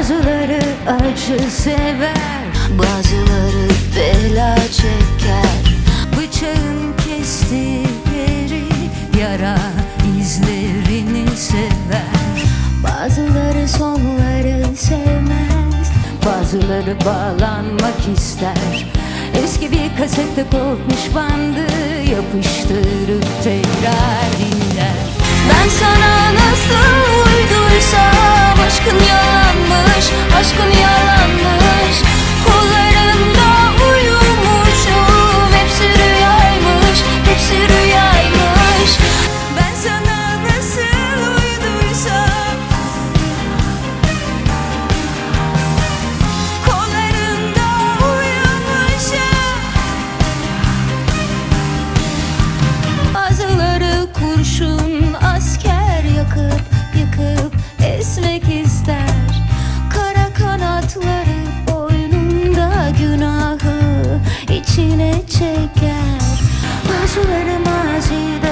Bazıları acı sever Bazıları bela çeker. Bıçağın kestiği yeri Yara izlerini sever. Bazıları sonları sevmez Bazıları bağlanmak ister. Eski bir kasette kopmuş bandı Yapıştırıp tekrar dinler. Ben sana nasıl uyduysam gezmek ister. Kara kanatları boynunda günahı içine çeker. Başları mazide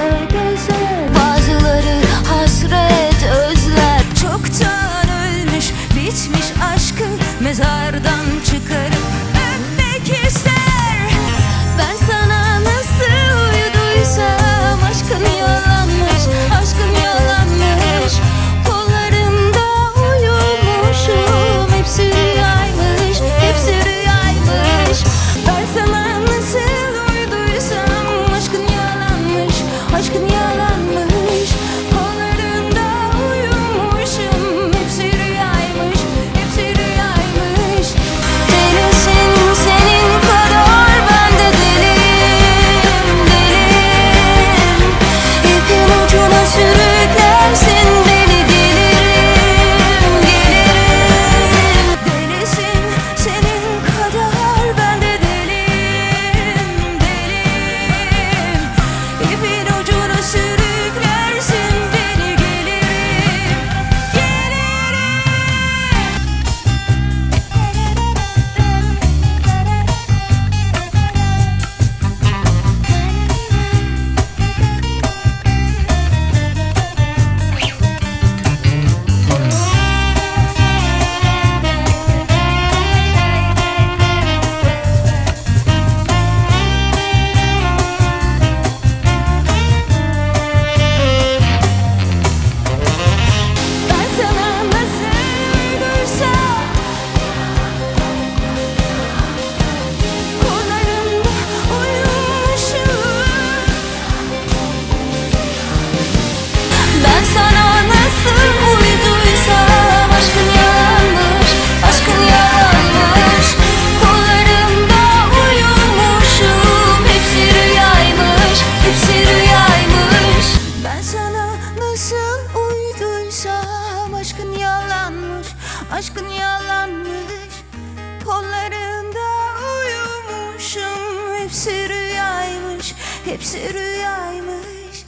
hepsi rüyaymış.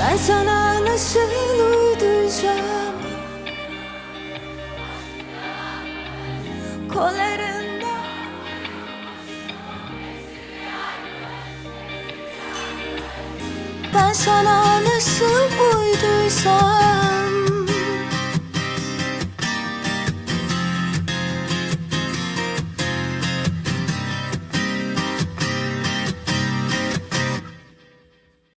Ben sana nasıl uyduracağım? Kollarında. Ben sana nasıl uyduysam